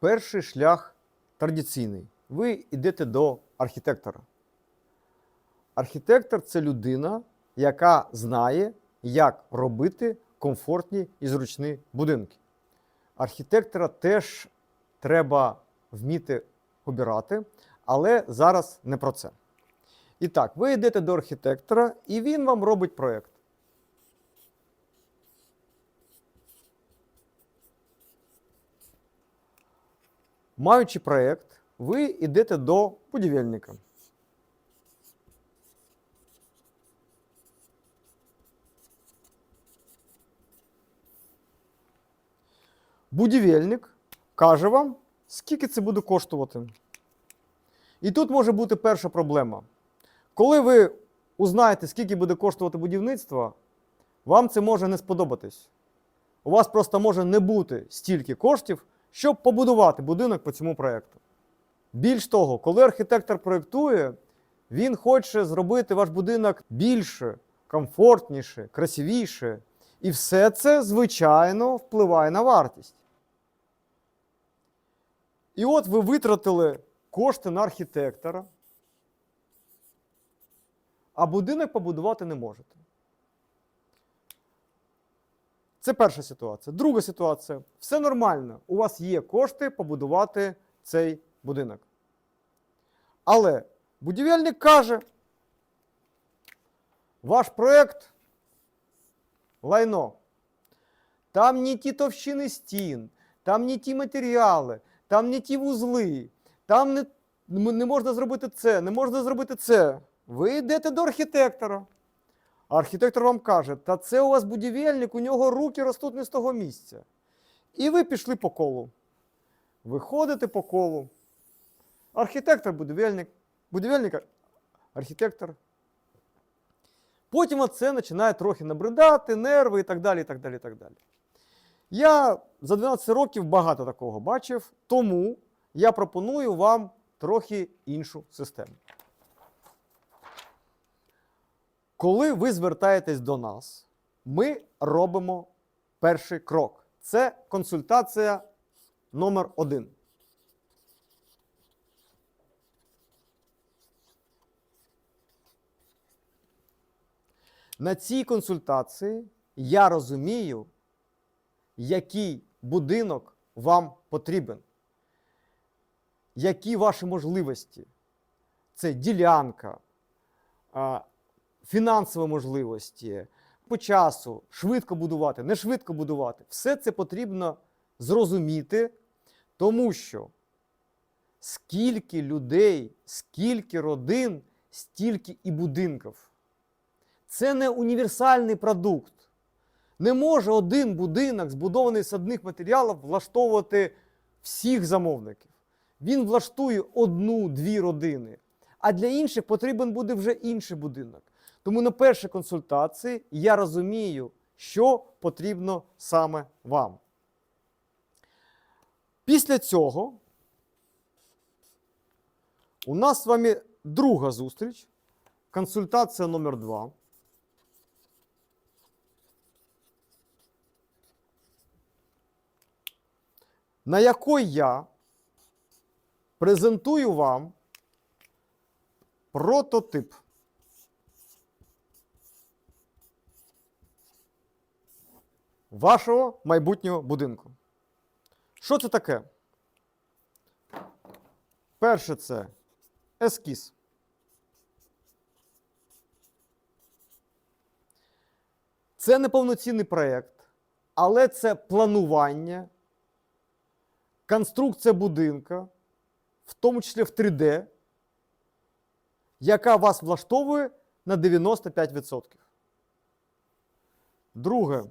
Перший шлях традиційний. Ви йдете до архітектора. Архітектор це людина, яка знає, як робити комфортні і зручні будинки. Архітектора теж треба вміти обирати, але зараз не про це. І так, ви йдете до архітектора, і він вам робить проєкт. Маючи проєкт, ви йдете до будівельника. Будівельник каже вам, скільки це буде коштувати. І тут може бути перша проблема. Коли ви узнаєте, скільки буде коштувати будівництво, вам це може не сподобатись. У вас просто може не бути стільки коштів, щоб побудувати будинок по цьому проєкту. Більш того, коли архітектор проєктує, він хоче зробити ваш будинок більше, комфортніше, красивіше. І все це, звичайно, впливає на вартість. І от ви витратили кошти на архітектора, а будинок побудувати не можете. Це перша ситуація. Друга ситуація. Все нормально. У вас є кошти побудувати цей будинок. Але будівельник каже, ваш проєкт лайно. Там не ті товщини стін, там не ті матеріали, там не ті вузли, там не, не можна зробити це, не можна зробити це. Ви йдете до архітектора. А архітектор вам каже, та це у вас будівельник, у нього руки ростуть не з того місця. І ви пішли по колу. Ви ходите по колу. Архітектор, будівельник, будівельник, архітектор. Потім оце починає трохи набридати, нерви і так далі. і так далі, і так далі. Я за 12 років багато такого бачив, тому я пропоную вам трохи іншу систему. Коли ви звертаєтесь до нас, ми робимо перший крок. Це консультація номер один. На цій консультації я розумію, який будинок вам потрібен, які ваші можливості. Це ділянка, фінансові можливості, по часу, швидко будувати, не швидко будувати. Все це потрібно зрозуміти, тому що скільки людей, скільки родин, стільки і будинків. Це не універсальний продукт. Не може один будинок, збудований з одних матеріалів, влаштовувати всіх замовників. Він влаштує одну-дві родини, а для інших потрібен буде вже інший будинок. Тому на першій консультації я розумію, що потрібно саме вам. Після цього у нас з вами друга зустріч, консультація номер 2. на якій я презентую вам прототип. Вашого майбутнього будинку. Що це таке? Перше це ескіз. Це не повноцінний проєкт, але це планування конструкція будинка, в тому числі в 3D, яка вас влаштовує на 95%. Друге.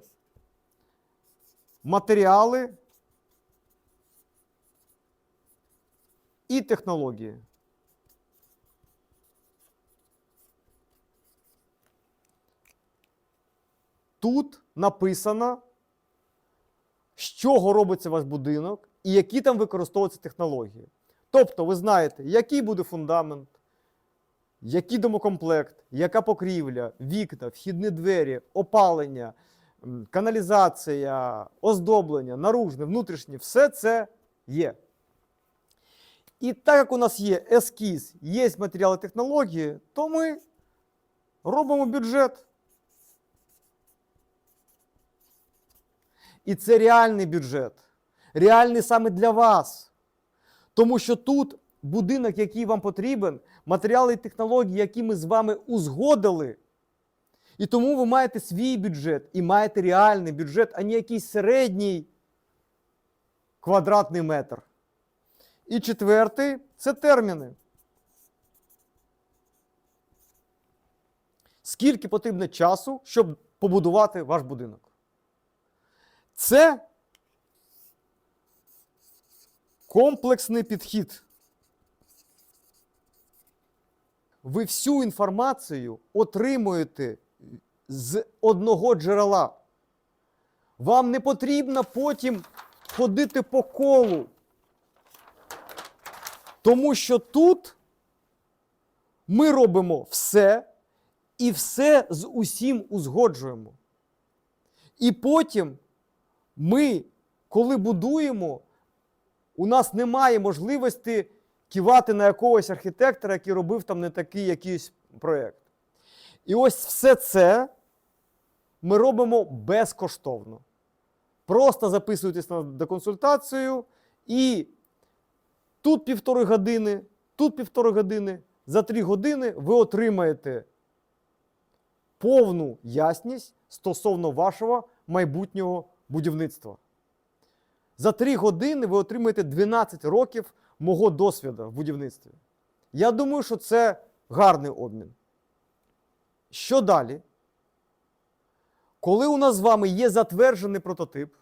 Матеріали і технології. Тут написано, з чого робиться ваш будинок і які там використовуються технології. Тобто, ви знаєте, який буде фундамент, який домокомплект, яка покрівля, вікна, вхідні двері, опалення, каналізація, оздоблення, наружне, внутрішнє все це є. І так як у нас є ескіз, є матеріали технології, то ми робимо бюджет. І це реальний бюджет. Реальний саме для вас. Тому що тут будинок, який вам потрібен, матеріали і технології, які ми з вами узгодили. І тому ви маєте свій бюджет і маєте реальний бюджет, а не якийсь середній квадратний метр. І четвертий це терміни. Скільки потрібно часу, щоб побудувати ваш будинок? Це комплексний підхід. Ви всю інформацію отримуєте з одного джерела. Вам не потрібно потім ходити по колу. Тому що тут ми робимо все і все з усім узгоджуємо. І потім ми, коли будуємо, у нас немає можливості кивати на якогось архітектора, який робив там не такий якийсь проєкт. І ось все це ми робимо безкоштовно. Просто записуйтесь на деконсультацію і тут півтори години, тут півтори години. За три години ви отримаєте повну ясність стосовно вашого майбутнього будівництва. За три години ви отримаєте 12 років мого досвіду в будівництві. Я думаю, що це гарний обмін. Що далі? Коли у нас з вами є затверджений прототип,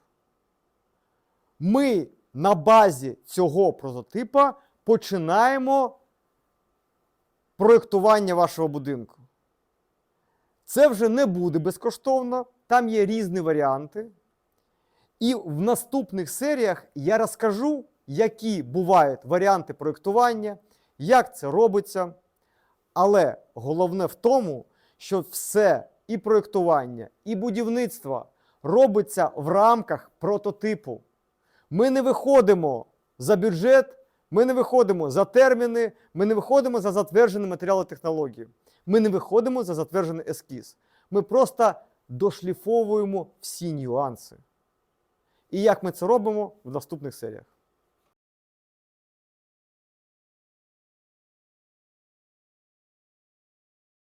ми на базі цього прототипа починаємо проєктування вашого будинку. Це вже не буде безкоштовно, там є різні варіанти. І в наступних серіях я розкажу, які бувають варіанти проєктування, як це робиться. Але головне в тому, що все і проєктування, і будівництво робиться в рамках прототипу. Ми не виходимо за бюджет, ми не виходимо за терміни, ми не виходимо за затверджені матеріали технології. Ми не виходимо за затверджений ескіз. Ми просто дошліфовуємо всі нюанси. І як ми це робимо в наступних серіях.